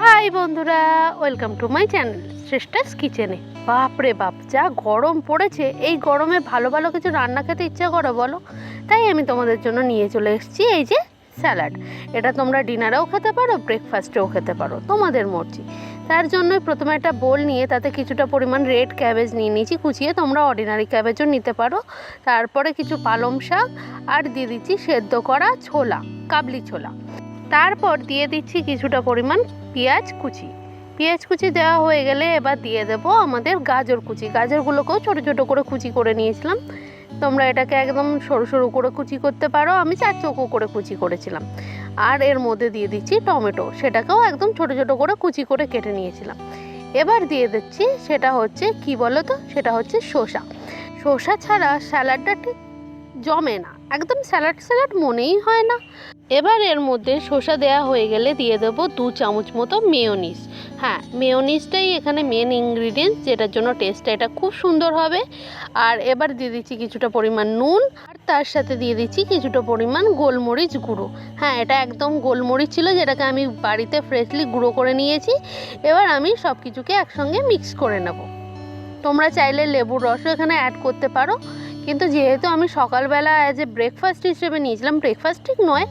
High বন্ধুরা welcome to my channel Shreshtha's কিচেনে বাপ রে বাপ, যা গরম পড়েছে, এই গরমে ভালো ভালো কিছু রান্না খেতে ইচ্ছা করে বলো? তাই আমি তোমাদের জন্য নিয়ে চলে এসেছি, এই যে স্যালাড এটা তোমরা ডিনারেও খেতে পারো ব্রেকফাস্টেও খেতে পারো, তোমাদের মর্জি। তার জন্যই প্রথমে একটা বোল নিয়ে তাতে কিছুটা পরিমাণ রেড ক্যাবেজ নিয়ে নিয়েছি, কুচিয়ে তোমরা অর্ডিনারি ক্যাবেজও নিতে পারো। তারপরে কিছু পালং শাক, আর দিয়ে দিচ্ছি সেদ্ধ করা ছোলা, কাবলি ছোলা। তারপর দিয়ে দিচ্ছি কিছুটা পরিমাণ পেঁয়াজ কুচি। পেঁয়াজ কুচি দেওয়া হয়ে গেলে এবার দিয়ে দেবো আমাদের গাজর কুচি। গাজরগুলোকেও ছোটো ছোটো করে কুচি করে নিয়েছিলাম। তোমরা এটাকে একদম সরু সরু করে কুচি করতে পারো। আমি চার চৌকো করে কুচি করেছিলাম। আর এর মধ্যে দিয়ে দিচ্ছি টমেটো। সেটাকেও একদম ছোটো ছোটো করে কুচি করে কেটে নিয়েছিলাম। এবার দিয়ে দিচ্ছি সেটা হচ্ছে কি বলো তো সেটা হচ্ছে শসা। শসা ছাড়া স্যালাডটা ঠিক জমে না। একদম স্যালাড স্যালাড মনেই হয় না। এবার এর মধ্যে শসা দেওয়া হয়ে গেলে দিয়ে দেবো দু চামচ মতো মেয়োনিজ। হ্যাঁ মেয়োনিজটাই এখানে মেন ইনগ্রিডিয়েন্টস যেটার জন্য টেস্টটা এটা খুব সুন্দর হবে। আর এবার দিয়ে দিচ্ছি কিছুটা পরিমাণ নুন, আর তার সাথে দিয়ে দিচ্ছি কিছুটা পরিমাণ গোলমরিচ গুঁড়ো। হ্যাঁ এটা একদম গোলমরিচ ছিল, যেটাকে আমি বাড়িতে ফ্রেশলি গুঁড়ো করে নিয়েছি। এবার আমি সব কিছুকে একসঙ্গে মিক্স করে নেব। তোমরা চাইলে লেবুর রসও এখানে অ্যাড করতে পারো। কিন্তু যেহেতু আমি সকালবেলা অ্যাজ এ ব্রেকফাস্ট হিসেবে নিয়েছিলাম ব্রেকফাস্ট ঠিক নয়,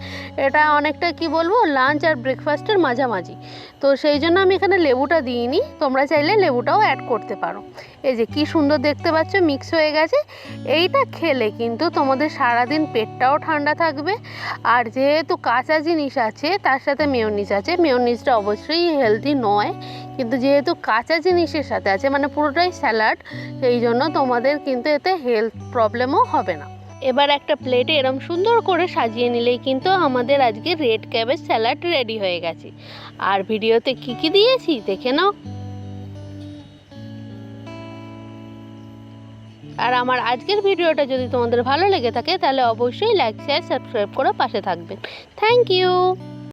এটা অনেকটা কি বলব লাঞ্চ আর ব্রেকফাস্টের মাঝামাঝি। তো সেই জন্য আমি এখানে লেবুটা দিইনি, তোমরা চাইলে লেবুটাও অ্যাড করতে পারো। এই যে কি সুন্দর দেখতে পাচ্ছ মিক্স হয়ে গেছে। এইটা খেলে কিন্তু তোমাদের সারাদিন পেটটাও ঠান্ডা থাকবে। আর যেহেতু কাঁচা জিনিস আছে, তার সাথে মেয়নিজ আছে। মেয়নিজটা অবশ্যই হেলদি নয়। কিন্তু যেহেতু কাঁচা জিনিসের সাথে আছে মানে পুরোটাই স্যালাড, সেই জন্য তোমাদের কিন্তু এতে হেলথ প্রবলেমও হবে না। এবার একটা প্লেটে এরম সুন্দর করে সাজিয়ে নিলেই কিন্তু আমাদের আজকে রেড ক্যাবেজ স্যালাড রেডি হয়ে গেছে। আর ভিডিওতে কি কি দিয়েছি দেখে নাও। আর আমার আজকের ভিডিওটা যদি তোমাদের ভালো লেগে থাকে, তাহলে অবশ্যই লাইক শেয়ার সাবস্ক্রাইব করে পাশে থাকবেন থ্যাংক ইউ